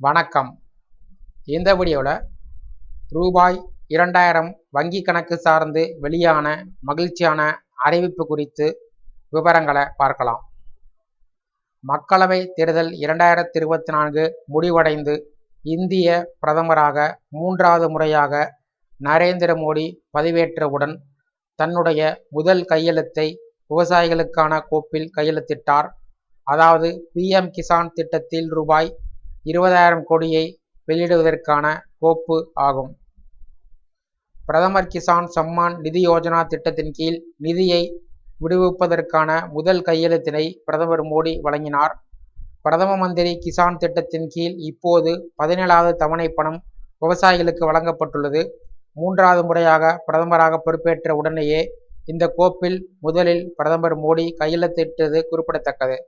வணக்கம். இந்த வீடியோவில் ரூபாய் இரண்டாயிரம் வங்கி கணக்கு சார்ந்து வெளியான மகிழ்ச்சியான அறிவிப்பு குறித்து விவரங்களை பார்க்கலாம். மக்களவை தேர்தல் இரண்டாயிரத்தி இருபத்தி நான்கு முடிவடைந்து இந்திய பிரதமராக மூன்றாவது முறையாக நரேந்திர மோடி பதவியேற்றவுடன் தன்னுடைய முதல் கையெழுத்தை விவசாயிகளுக்கான கோப்பில் கையெழுத்திட்டார். அதாவது பிஎம் கிசான் திட்டத்தில் ரூபாய் இருபதாயிரம் கோடியை வெளியிடுவதற்கான கோப்பு ஆகும். பிரதமர் கிசான் சம்மான் நிதி யோஜனா திட்டத்தின் கீழ் நிதியை விடுவிப்பதற்கான முதல் கையெழுத்தினை பிரதமர் மோடி வழங்கினார். பிரதம மந்திரி கிசான் திட்டத்தின் கீழ் இப்போது பதினேழாவது தவணை பணம் விவசாயிகளுக்கு வழங்கப்பட்டுள்ளது. மூன்றாவது முறையாக பிரதமராக பொறுப்பேற்ற உடனேயே இந்த கோப்பில் முதலில் பிரதமர் மோடி கையெழுத்திட்டது குறிப்பிடத்தக்கது.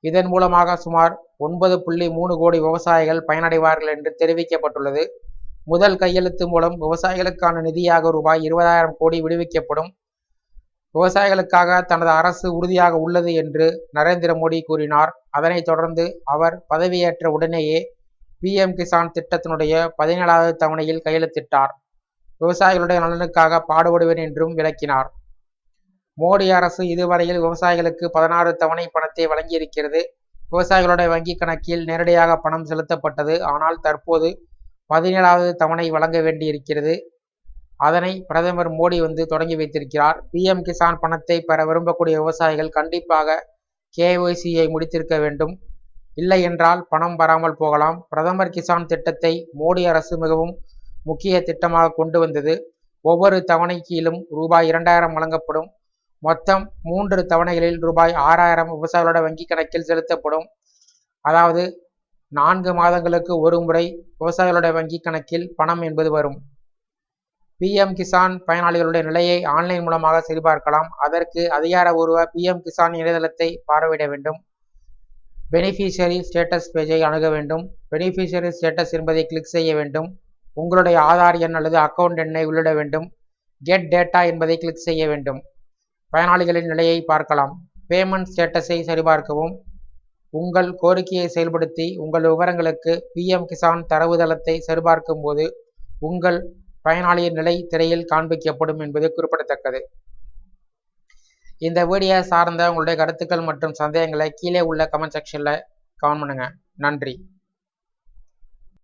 இதன் மூலமாக சுமார் ஒன்பது புள்ளி மூணு கோடி விவசாயிகள் பயனடைவார்கள் என்று தெரிவிக்கப்பட்டுள்ளது. முதல் கையெழுத்து மூலம் விவசாயிகளுக்கான நிதியாக ரூபாய் இருபதாயிரம் கோடி விடுவிக்கப்படும். விவசாயிகளுக்காக தனது அரசு உறுதியாக உள்ளது என்று நரேந்திர மோடி கூறினார். அதனைத் தொடர்ந்து அவர் பதவியேற்ற உடனேயே பிஎம் கிசான் திட்டத்தினுடைய பதினேழாவது தவணையில் கையெழுத்திட்டார். விவசாயிகளுடைய நலனுக்காக பாடுபடுவேன் என்றும் விளக்கினார். மோடி அரசு இதுவரையில் விவசாயிகளுக்கு பதினாறு தவணை பணத்தை வழங்கியிருக்கிறது. விவசாயிகளுடைய வங்கி கணக்கில் நேரடியாக பணம் செலுத்தப்பட்டது. ஆனால் தற்போது பதினேழாவது தவணை வழங்க வேண்டியிருக்கிறது. அதனை பிரதமர் மோடி வந்து தொடங்கி வைத்திருக்கிறார். பிஎம் கிசான் பணத்தை பெற விரும்பக்கூடிய விவசாயிகள் கண்டிப்பாக கேஒய்சியை முடித்திருக்க வேண்டும். இல்லை என்றால் பணம் வராமல் போகலாம். பிரதமர் கிசான் திட்டத்தை மோடி அரசு மிகவும் முக்கிய திட்டமாக கொண்டு வந்தது. ஒவ்வொரு தவணைக்கீழும் ரூபாய் இரண்டாயிரம் வழங்கப்படும். மொத்தம் மூன்று தவணைகளில் ரூபாய் ஆறாயிரம் விவசாயிகளோட வங்கி கணக்கில் செலுத்தப்படும். அதாவது நான்கு மாதங்களுக்கு ஒரு முறை விவசாயிகளுடைய வங்கி கணக்கில் பணம் என்பது வரும். பிஎம் கிசான் பயனாளிகளுடைய நிலையை ஆன்லைன் மூலமாக சரிபார்க்கலாம். அதற்கு அதிகாரபூர்வ பிஎம் கிசான் இணையதளத்தை பார்வையிட வேண்டும். பெனிஃபிஷியரி ஸ்டேட்டஸ் பேஜை அணுக வேண்டும். பெனிஃபிஷியரி ஸ்டேட்டஸ் என்பதை கிளிக் செய்ய வேண்டும். உங்களுடைய ஆதார் எண் அல்லது அக்கவுண்ட் எண்ணை உள்ளிட வேண்டும். கெட் டேட்டா என்பதை கிளிக் செய்ய வேண்டும். பயனாளிகளின் நிலையை பார்க்கலாம். பேமெண்ட் ஸ்டேட்டஸை சரிபார்க்கவும். உங்கள் கோரிக்கையை செயல்படுத்தி உங்கள் விவரங்களுக்கு பிஎம் கிசான் தரவுதளத்தை சரிபார்க்கும் போது உங்கள் பயனாளியின் நிலை திரையில் காண்பிக்கப்படும் என்பது குறிப்பிடத்தக்கது. இந்த வீடியோ சார்ந்த உங்களுடைய கருத்துக்கள் மற்றும் சந்தேகங்களை கீழே உள்ள கமெண்ட் செக்ஷனில் கமெண்ட் பண்ணுங்கள் நன்றி.